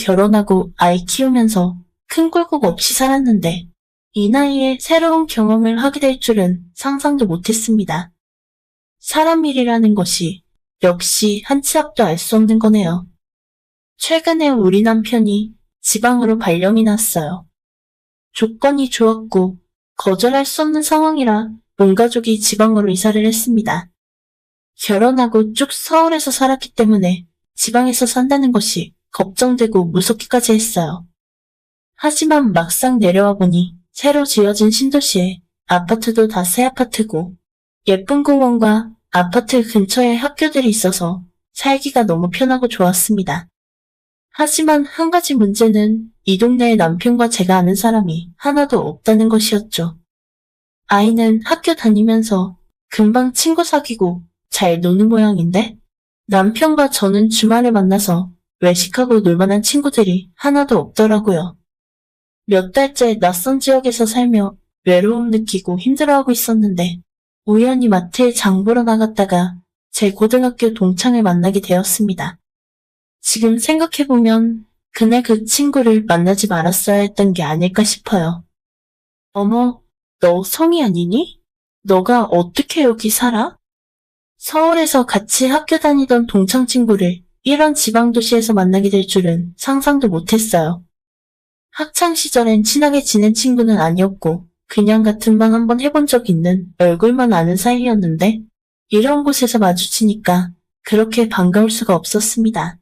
결혼하고 아이 키우면서 큰 굴곡 없이 살았는데 이 나이에 새로운 경험을 하게 될 줄은 상상도 못했습니다. 사람 일이라는 것이 역시 한치 앞도 알 수 없는 거네요. 최근에 우리 남편이 지방으로 발령이 났어요. 조건이 좋았고 거절할 수 없는 상황이라 온 가족이 지방으로 이사를 했습니다. 결혼하고 쭉 서울에서 살았기 때문에 지방에서 산다는 것이 걱정되고 무섭기까지 했어요. 하지만 막상 내려와 보니 새로 지어진 신도시에 아파트도 다 새 아파트고 예쁜 공원과 아파트 근처에 학교들이 있어서 살기가 너무 편하고 좋았습니다. 하지만 한 가지 문제는 이 동네에 남편과 제가 아는 사람이 하나도 없다는 것이었죠. 아이는 학교 다니면서 금방 친구 사귀고 잘 노는 모양인데 남편과 저는 주말에 만나서 외식하고 놀만한 친구들이 하나도 없더라고요. 몇 달째 낯선 지역에서 살며 외로움 느끼고 힘들어하고 있었는데 우연히 마트에 장 보러 나갔다가 제 고등학교 동창을 만나게 되었습니다. 지금 생각해보면 그날 그 친구를 만나지 말았어야 했던 게 아닐까 싶어요. 어머, 너 성이 아니니? 너가 어떻게 여기 살아? 서울에서 같이 학교 다니던 동창 친구를 이런 지방도시에서 만나게 될 줄은 상상도 못했어요. 학창 시절엔 친하게 지낸 친구는 아니었고 그냥 같은 방 한번 해본 적 있는 얼굴만 아는 사이였는데 이런 곳에서 마주치니까 그렇게 반가울 수가 없었습니다.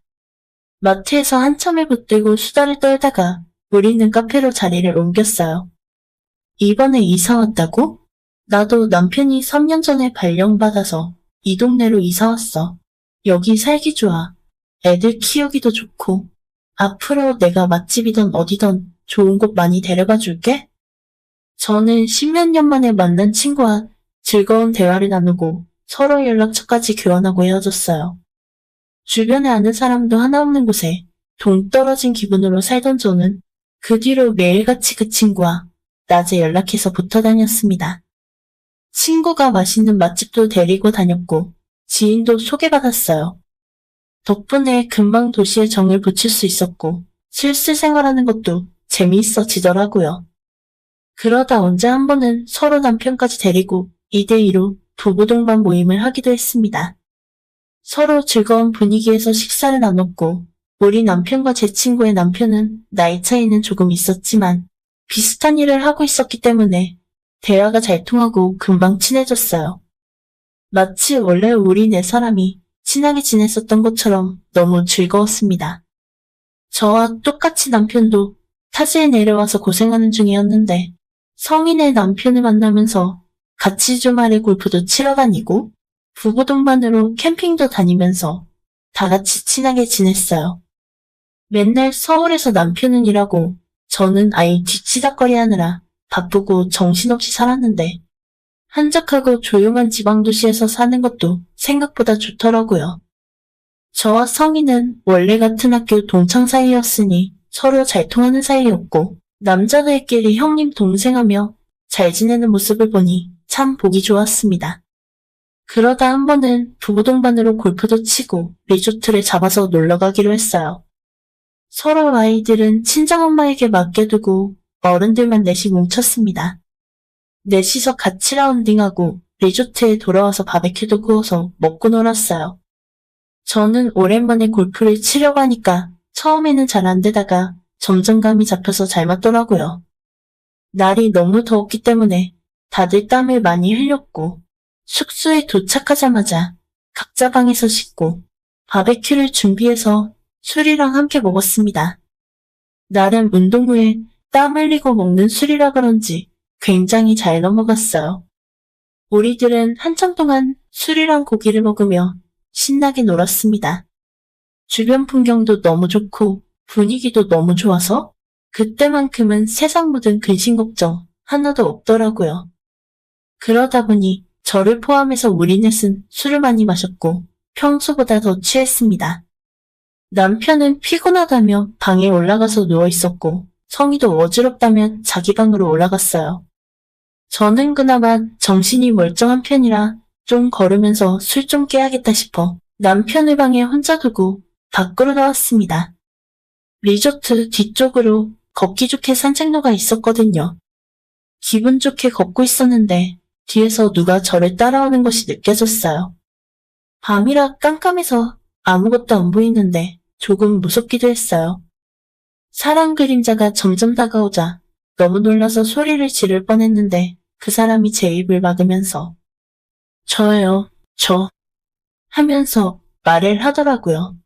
마트에서 한참을 붙들고 수다를 떨다가 우리는 카페로 자리를 옮겼어요. 이번에 이사 왔다고? 나도 남편이 3년 전에 발령받아서 이 동네로 이사 왔어. 여기 살기 좋아. 애들 키우기도 좋고. 앞으로 내가 맛집이든 어디든 좋은 곳 많이 데려가 줄게. 저는 십몇 년 만에 만난 친구와 즐거운 대화를 나누고 서로 연락처까지 교환하고 헤어졌어요. 주변에 아는 사람도 하나 없는 곳에 동떨어진 기분으로 살던 저는 그 뒤로 매일같이 그 친구와 낮에 연락해서 붙어 다녔습니다. 친구가 맛있는 맛집도 데리고 다녔고 지인도 소개받았어요. 덕분에 금방 도시에 정을 붙일 수 있었고 실수 생활하는 것도 재미있어지더라고요. 그러다 언제 한 번은 서로 남편까지 데리고 2대2로 부부 동반 모임을 하기도 했습니다. 서로 즐거운 분위기에서 식사를 나눴고 우리 남편과 제 친구의 남편은 나이 차이는 조금 있었지만 비슷한 일을 하고 있었기 때문에 대화가 잘 통하고 금방 친해졌어요. 마치 원래 우리 네 사람이 친하게 지냈었던 것처럼 너무 즐거웠습니다. 저와 똑같이 남편도 타지에 내려와서 고생하는 중이었는데 성인의 남편을 만나면서 같이 주말에 골프도 치러 다니고 부부 동반으로 캠핑도 다니면서 다 같이 친하게 지냈어요. 맨날 서울에서 남편은 일하고 저는 아이 뒤치다거리 하느라 바쁘고 정신없이 살았는데 한적하고 조용한 지방도시에서 사는 것도 생각보다 좋더라고요. 저와 성희는 원래 같은 학교 동창 사이였으니 서로 잘 통하는 사이였고 남자들끼리 형님 동생하며 잘 지내는 모습을 보니 참 보기 좋았습니다. 그러다 한 번은 부부 동반으로 골프도 치고 리조트를 잡아서 놀러 가기로 했어요. 서로 아이들은 친정엄마에게 맡겨두고 어른들만 넷이 뭉쳤습니다. 넷이서 같이 라운딩하고 리조트에 돌아와서 바베큐도 구워서 먹고 놀았어요. 저는 오랜만에 골프를 치려고 하니까 처음에는 잘 안 되다가 점점 감이 잡혀서 잘 맞더라고요. 날이 너무 더웠기 때문에 다들 땀을 많이 흘렸고 숙소에 도착하자마자 각자 방에서 씻고 바베큐를 준비해서 술이랑 함께 먹었습니다. 나름 운동 후에 땀 흘리고 먹는 술이라 그런지 굉장히 잘 넘어갔어요. 우리들은 한참 동안 술이랑 고기를 먹으며 신나게 놀았습니다. 주변 풍경도 너무 좋고 분위기도 너무 좋아서 그때만큼은 세상 모든 근심 걱정 하나도 없더라고요. 그러다 보니 저를 포함해서 우리 넷은 술을 많이 마셨고 평소보다 더 취했습니다. 남편은 피곤하다며 방에 올라가서 누워 있었고 성희도 어지럽다면 자기 방으로 올라갔어요. 저는 그나마 정신이 멀쩡한 편이라 좀 걸으면서 술 좀 깨야겠다 싶어 남편을 방에 혼자 두고 밖으로 나왔습니다. 리조트 뒤쪽으로 걷기 좋게 산책로가 있었거든요. 기분 좋게 걷고 있었는데 뒤에서 누가 저를 따라오는 것이 느껴졌어요. 밤이라 깜깜해서 아무것도 안 보이는데 조금 무섭기도 했어요. 사람 그림자가 점점 다가오자 너무 놀라서 소리를 지를 뻔했는데 그 사람이 제 입을 막으면서 저예요, 저 하면서 말을 하더라고요.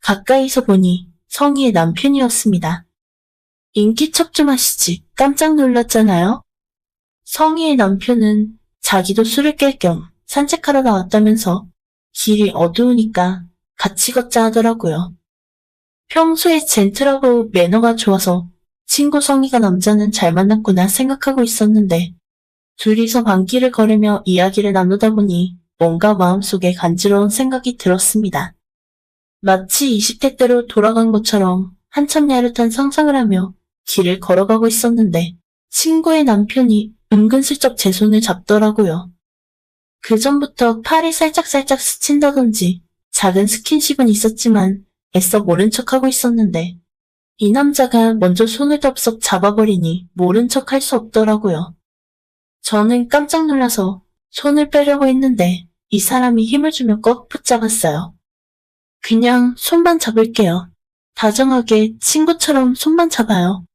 가까이서 보니 성희의 남편이었습니다. 인기척 좀 하시지 깜짝 놀랐잖아요. 성희의 남편은 자기도 술을 깰 겸 산책하러 나왔다면서 길이 어두우니까 같이 걷자 하더라고요. 평소에 젠틀하고 매너가 좋아서 친구 성희가 남자는 잘 만났구나 생각하고 있었는데 둘이서 밤길을 걸으며 이야기를 나누다 보니 뭔가 마음속에 간지러운 생각이 들었습니다. 마치 20대 때로 돌아간 것처럼 한참 야릇한 상상을 하며 길을 걸어가고 있었는데 친구의 남편이 은근슬쩍 제 손을 잡더라고요. 그 전부터 팔이 살짝살짝 스친다든지 작은 스킨십은 있었지만 애써 모른 척하고 있었는데 이 남자가 먼저 손을 덥석 잡아버리니 모른 척 할 수 없더라고요. 저는 깜짝 놀라서 손을 빼려고 했는데 이 사람이 힘을 주며 꼭 붙잡았어요. 그냥 손만 잡을게요. 다정하게 친구처럼 손만 잡아요.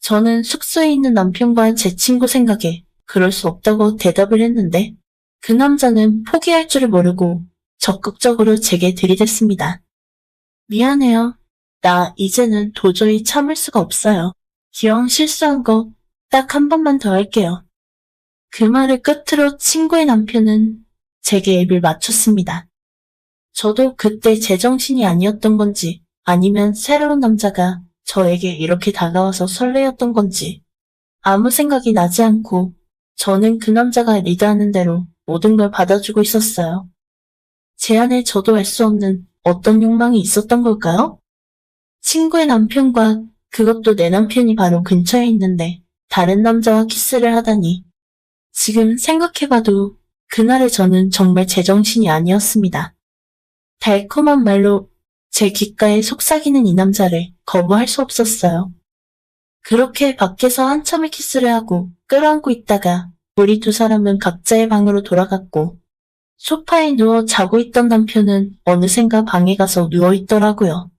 저는 숙소에 있는 남편과 제 친구 생각에 그럴 수 없다고 대답을 했는데 그 남자는 포기할 줄을 모르고 적극적으로 제게 들이댔습니다. 미안해요. 나 이제는 도저히 참을 수가 없어요. 기왕 실수한 거 딱 한 번만 더 할게요. 그 말을 끝으로 친구의 남편은 제게 입을 맞췄습니다. 저도 그때 제정신이 아니었던 건지 아니면 새로운 남자가 저에게 이렇게 다가와서 설레였던 건지 아무 생각이 나지 않고 저는 그 남자가 리드하는 대로 모든 걸 받아주고 있었어요. 제 안에 저도 알 수 없는 어떤 욕망이 있었던 걸까요? 친구의 남편과 그것도 내 남편이 바로 근처에 있는데 다른 남자와 키스를 하다니 지금 생각해봐도 그날의 저는 정말 제정신이 아니었습니다. 달콤한 말로 제 귓가에 속삭이는 이 남자를 거부할 수 없었어요. 그렇게 밖에서 한참을 키스를 하고 끌어안고 있다가 우리 두 사람은 각자의 방으로 돌아갔고 소파에 누워 자고 있던 남편은 어느샌가 방에 가서 누워 있더라고요.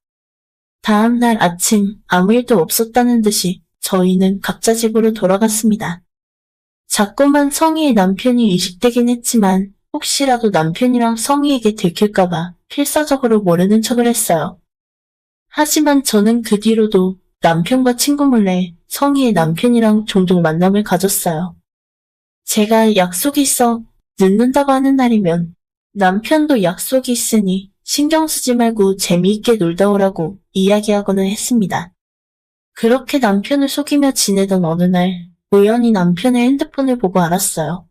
다음 날 아침 아무 일도 없었다는 듯이 저희는 각자 집으로 돌아갔습니다. 자꾸만 성희의 남편이 의식되긴 했지만 혹시라도 남편이랑 성희에게 들킬까봐 필사적으로 모르는 척을 했어요. 하지만 저는 그 뒤로도 남편과 친구 몰래 성희의 남편이랑 종종 만남을 가졌어요. 제가 약속이 있어 늦는다고 하는 날이면 남편도 약속이 있으니 신경 쓰지 말고 재미있게 놀다 오라고 이야기하고는 했습니다. 그렇게 남편을 속이며 지내던 어느 날 우연히 남편의 핸드폰을 보고 알았어요.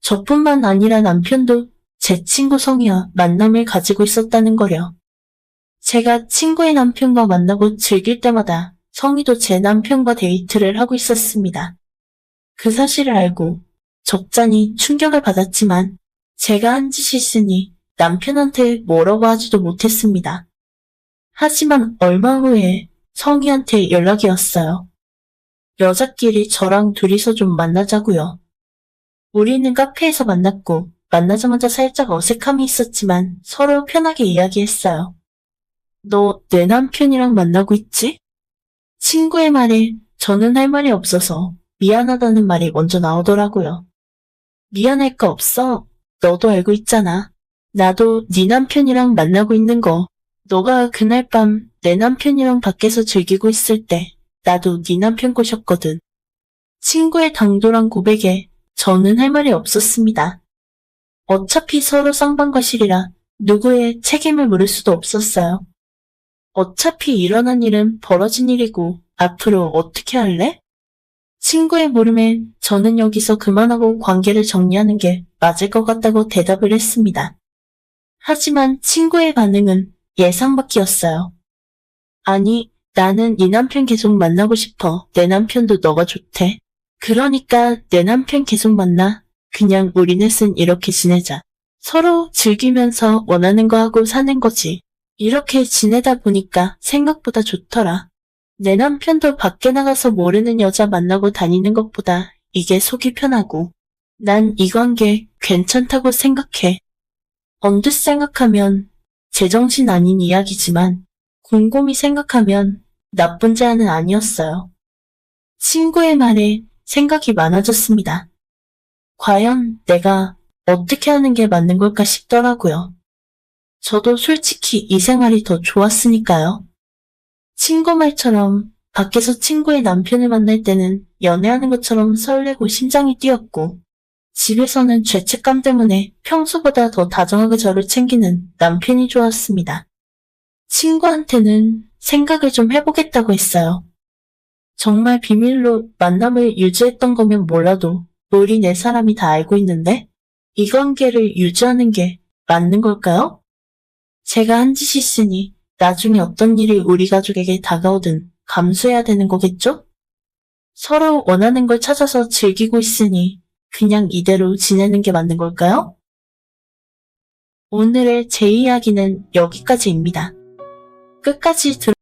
저뿐만 아니라 남편도 제 친구 성희와 만남을 가지고 있었다는 거려. 제가 친구의 남편과 만나고 즐길 때마다 성희도 제 남편과 데이트를 하고 있었습니다. 그 사실을 알고 적잖이 충격을 받았지만 제가 한 짓이 있으니 남편한테 뭐라고 하지도 못했습니다. 하지만 얼마 후에 성희한테 연락이 왔어요. 여자끼리 저랑 둘이서 좀 만나자고요. 우리는 카페에서 만났고 만나자마자 살짝 어색함이 있었지만 서로 편하게 이야기했어요. 너 내 남편이랑 만나고 있지? 친구의 말에 저는 할 말이 없어서 미안하다는 말이 먼저 나오더라고요. 미안할 거 없어. 너도 알고 있잖아. 나도 네 남편이랑 만나고 있는 거. 너가 그날 밤 내 남편이랑 밖에서 즐기고 있을 때 나도 네 남편 꼬셨거든. 친구의 당돌한 고백에 저는 할 말이 없었습니다. 어차피 서로 쌍방과실이라 누구의 책임을 물을 수도 없었어요. 어차피 일어난 일은 벌어진 일이고 앞으로 어떻게 할래? 친구의 물음에 저는 여기서 그만하고 관계를 정리하는 게 맞을 것 같다고 대답을 했습니다. 하지만 친구의 반응은 예상 밖이었어요. 아니, 나는 네 남편 계속 만나고 싶어. 내 남편도 너가 좋대. 그러니까 내 남편 계속 만나. 그냥 우리 넷은 이렇게 지내자. 서로 즐기면서 원하는 거 하고 사는 거지. 이렇게 지내다 보니까 생각보다 좋더라. 내 남편도 밖에 나가서 모르는 여자 만나고 다니는 것보다 이게 속이 편하고 난 이 관계 괜찮다고 생각해. 언뜻 생각하면 제정신 아닌 이야기지만 곰곰이 생각하면 나쁜 자는 아니었어요. 친구의 말에 생각이 많아졌습니다. 과연 내가 어떻게 하는 게 맞는 걸까 싶더라고요. 저도 솔직히 이 생활이 더 좋았으니까요. 친구 말처럼 밖에서 친구의 남편을 만날 때는 연애하는 것처럼 설레고 심장이 뛰었고, 집에서는 죄책감 때문에 평소보다 더 다정하게 저를 챙기는 남편이 좋았습니다. 친구한테는 생각을 좀 해보겠다고 했어요. 정말 비밀로 만남을 유지했던 거면 몰라도 우리 네 사람이 다 알고 있는데 이 관계를 유지하는 게 맞는 걸까요? 제가 한 짓이 있으니 나중에 어떤 일이 우리 가족에게 다가오든 감수해야 되는 거겠죠? 서로 원하는 걸 찾아서 즐기고 있으니 그냥 이대로 지내는 게 맞는 걸까요? 오늘의 제 이야기는 여기까지입니다. 끝까지 들어